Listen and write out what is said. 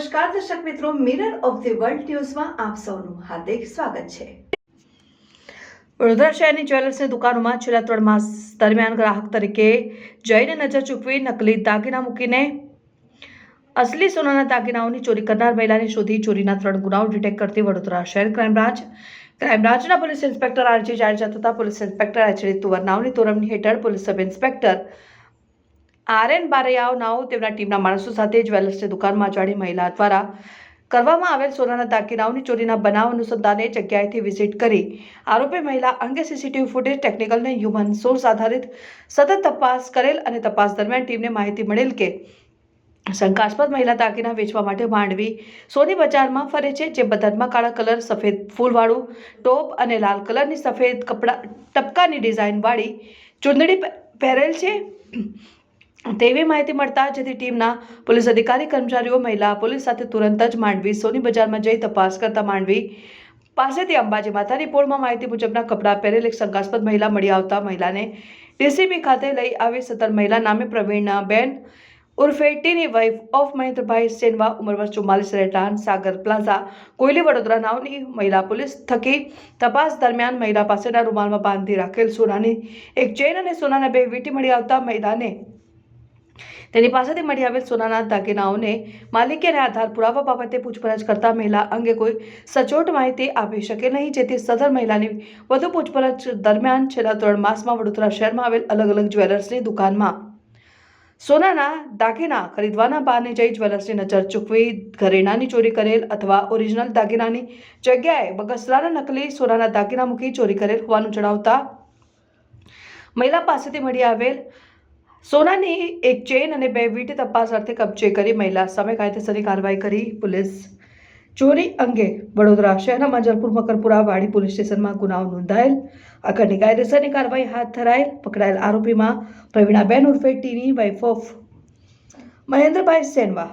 નમસ્કાર, દર્શક મિત્રો મિરર ઓફ ધી વર્લ્ડ ન્યૂઝમાં આપ સૌનું હાર્દિક સ્વાગત છે. વડોદરા શહેરની જ્વેલર્સની દુકાનોમાં છેલ્લા ત્રણ માસ દરમિયાન ગ્રાહક તરીકે જઈને નજર ચૂકવી નકલી દાગીના મૂકીને અસલી સોનાના દાગીનાઓની ચોરી કરનાર મહિલાને શોધી ચોરીના ત્રણ ગુનાઓ ડિટેક્ટ કરતી વડોદરા શહેર ક્રાઇમ બ્રાન્ચ. ક્રાઇમ બ્રાન્ચના પોલીસ ઇન્સ્પેક્ટર આરજી જાડેજા તથા પોલીસ ઇન્સ્પેક્ટર એચડી તુવરનાઓની તોરમની હેઠળ police sub inspector R N બારૈયાઓ નાઓ તેમના ટીમના માણસો સાથે જ્વેલર્સની દુકાનમાં અજાણી મહિલા દ્વારા કરવામાં આવેલ સોનાના દાગીનાઓની ચોરીના બનાવ અનુસંધાને જગ્યાએથી વિઝિટ કરી. આરોપી મહિલા અંગે સીસીટીવી ફૂટેજ ટેકનિકલ અને હ્યુમન સોર્સ આધારિત સતત તપાસ કરેલ અને તપાસ દરમિયાન ટીમને માહિતી મળેલ કે શંકાસ્પદ મહિલા દાગીના વેચવા માટે માંડવી સોની બજારમાં ફરે છે, જે બધામાં કાળા કલર, સફેદ ફૂલવાળું, ટોપ અને લાલ કલરની સફેદ કપડા ટપકાની ડિઝાઇનવાળી ચૂંદડી પહેરેલ છે. તેવી માહિતી મળતા જેથી ટીમના પોલીસ અધિકારી, કર્મચારીઓ, મહિલા પોલીસ સાથે તુરંત જ માંડવી સોની બજારમાં જઈ તપાસ કરતા માંડવી પાસેથી અંબાજી માતાની પોળમાં માહિતી મુજબના કપડાં પહેરેલ એક શંકાસ્પદ મહિલા મળી આવતા મહિલાને ડીસીબી ખાતે લઈ આવી સત્તર મહિલા નામે પ્રવીણા બેન ઉર્ફે ટીની વાઇફ ઓફ મહેન્દ્રભાઈ સેનવા, ઉંમર વર્ષ ચુમ્માલીસ, રહેઠાણ, સાગર પ્લાઝા, કોયલી, વડોદરા નાવની મહિલા પોલીસ થકી તપાસ દરમિયાન મહિલા પાસેના રૂમાલમાં બાંધી રાખેલ સોનાની એક ચેન અને સોનાના બે વીંટી મળી આવતા મહિલાને તેની પાસેથી મળી આવેલ સોનાના દાગીનાઓને માલિકી અને આધાર પુરાવા બાબતે પૂછપરછ કરતા મહિલા અંગે કોઈ સચોટ માહિતી આપી શકે નહીં, જેથી સદર મહિલાની વધુ પૂછપરછ દરમિયાન છેલ્લા ત્રણ માસમાં વડોદરા શહેરમાં આવેલ અલગ અલગ જ્વેલર્સની દુકાનમાં સોનાના દાગીના ખરીદવાના બહાને જઈ જ્વેલર્સની નજર ચૂકવી, ઘરેણાની ચોરી કરેલ અથવા ઓરિજિનલ દાગીનાની જગ્યાએ બગસરાના નકલી સોનાના દાગીના મૂકી ચોરી કરેલ હોવાનું જણાવતા મહિલા પાસેથી મળી આવેલ સોનાની એક ચેન અને બે વીટી તપાસ અર્થે કબજે કરી મહિલા સામે કાયદેસરની કાર્યવાહી કરી પોલીસ. ચોરી અંગે વડોદરા શહેરના માંજલપુર, મકરપુરા, વાડી પોલીસ સ્ટેશનમાં ગુનાઓ નોંધાયેલ. આગળની કાયદેસરની કાર્યવાહી હાથ ધરાયેલ. પકડાયેલ આરોપીમાં પ્રવીણાબેન ઉર્ફે ટીની વાઇફ ઓફ મહેન્દ્રભાઈ સેનવા